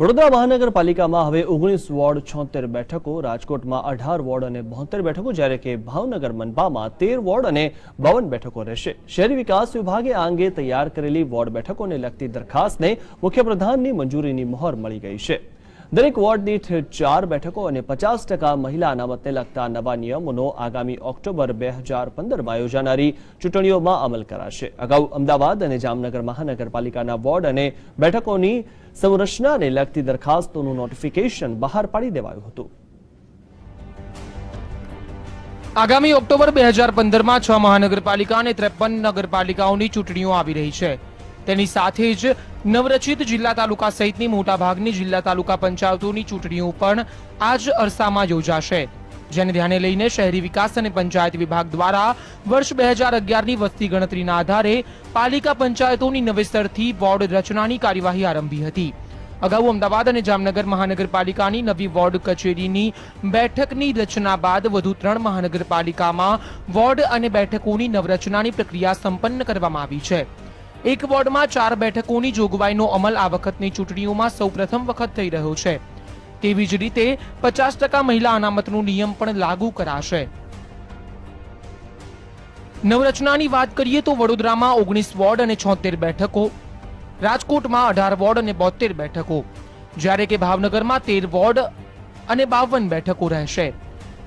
વડોદરા મહાનગરપાલિકામાં હવે ઓગણીસ વોર્ડ છોતેર બેઠકો, રાજકોટમાં અઢાર વોર્ડ અને બોતેર બેઠકો, જ્યારે કે ભાવનગર મનપામાં તેર વોર્ડ અને બાવન બેઠકો રહેશે. શહેરી વિકાસ વિભાગે આ અંગે તૈયાર કરેલી વોર્ડ બેઠકોને લગતી દરખાસ્તને મુખ્યપ્રધાનની મંજૂરીની મહોર મળી ગઈ છે. દરેક વોર્ડ દીઠ ચાર બેઠકો અને પચાસ ટકા મહિલા અનામતને લગતા નવા નિયમોનો આગામી ઓક્ટોબર બે હજાર પંદરમાં યોજાનારી ચૂંટણીઓમાં અમલ કરાશે. અગાઉ અમદાવાદ અને જામનગર મહાનગરપાલિકાના વોર્ડ અને બેઠકોની સંરચનાને લગતી દરખાસ્તોનું નોટિફિકેશન બહાર પાડી દેવાયું હતું. આગામી ઓક્ટોબર બે હજાર પંદરમાં છ મહાનગરપાલિકા અને ત્રેપન નગરપાલિકાઓની ચૂંટણીઓ આવી રહી છે. તેની સાથે જ નવરચિત જિલ્લા તાલુકા સહિતની મોટાભાગની જિલ્લા તાલુકા પંચાયતોની ચૂંટણીઓ પણ આ જ અરસામાં યોજાશે. જેને ધ્યાને લઈને શહેરી વિકાસ અને પંચાયત વિભાગ દ્વારા વર્ષ બે હજાર અગિયારની વસ્તી ગણતરીના આધારે પાલિકા પંચાયતોની નવેસરથી વોર્ડ રચનાની કાર્યવાહી આરંભી હતી. અગાઉ અમદાવાદ અને જામનગર મહાનગરપાલિકાની નવી વોર્ડ કચેરીની બેઠકની રચના બાદ વધુ ત્રણ મહાનગરપાલિકામાં વોર્ડ અને બેઠકોની નવરચનાની પ્રક્રિયા સંપન્ન કરવામાં આવી છે. એક વોર્ડમાં ચાર બેઠકોની જોગવાઈનો અમલ આ વખતની ચૂંટણીઓમાં સૌપ્રથમ વખત થઈ રહ્યો છે. તેવી જ રીતે પચાસ ટકા મહિલા અનામતનો નિયમ પણ લાગુ કરાશે. નવરચનાની વાત કરીએ તો વડોદરામાં ઓગણીસ વોર્ડ અને છોતેર બેઠકો, રાજકોટમાં અઢાર વોર્ડ અને બોતેર બેઠકો. જ્યારે કે ભાવનગરમાં તેર વોર્ડ અને બાવન બેઠકો રહેશે.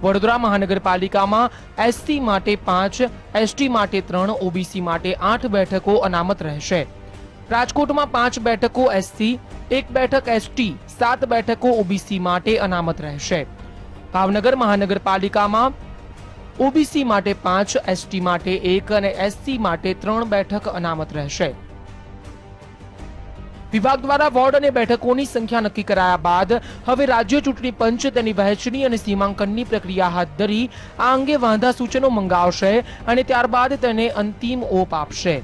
વડોદરા મહાનગરપાલિકામાં એસસી માટે પાંચ એસટી માટે ત્રણ ઓબીસી માટે આઠ બેઠકો અનામત રહેશે. રાજકોટમાં પાંચ બેઠકો એસસી એક બેઠક એસટી સાત બેઠકો ઓબીસી માટે અનામત રહેશે. ભાવનગર મહાનગરપાલિકામાં ઓબીસી માટે પાંચ એસટી માટે એક અને એસસી માટે ત્રણ બેઠક અનામત રહેશે. વિભાગ દ્વારા વોર્ડ અને બેઠકોની સંખ્યા નક્કી કરાયા બાદ હવે રાજ્ય ચૂંટણી પંચ તેની વહેંચણી અને સીમાંકનની પ્રક્રિયા હાથ ધરી આ અંગે વાંધા સૂચનો મંગાવશે અને ત્યારબાદ તેને અંતિમ ઓપ આપશે.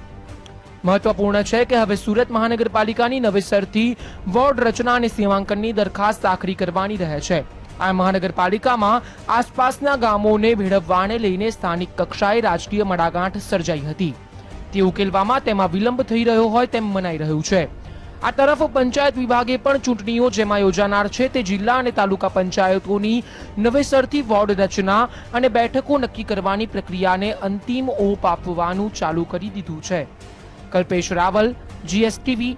મહત્વપૂર્ણ છે કે હવે સુરત મહાનગરપાલિકાની નવેસરથી વોર્ડ રચના અને સીમાંકનની દરખાસ્ત આખરી કરવાની રહે છે. આ મહાનગરપાલિકામાં આસપાસના ગામોને ભેળવવાને લઈને સ્થાનિક કક્ષાએ રાજકીય મડાગાંઠ સર્જાઈ હતી. તે ઉકેલવામાં તેમાં વિલંબ થઈ રહ્યો હોય તેમ મનાઈ રહ્યું છે. આ તરફ પંચાયત વિભાગે પણ ચૂંટણીઓ જેમાં યોજાનાર છે તે જિલ્લા અને તાલુકા પંચાયતોની નવેસરથી વોર્ડ રચના અને બેઠકો નક્કી કરવાની પ્રક્રિયાને અંતિમ ઓપ આપવાનું ચાલુ કરી દીધું છે. કલ્પેશ રાવલ જીએસટીવી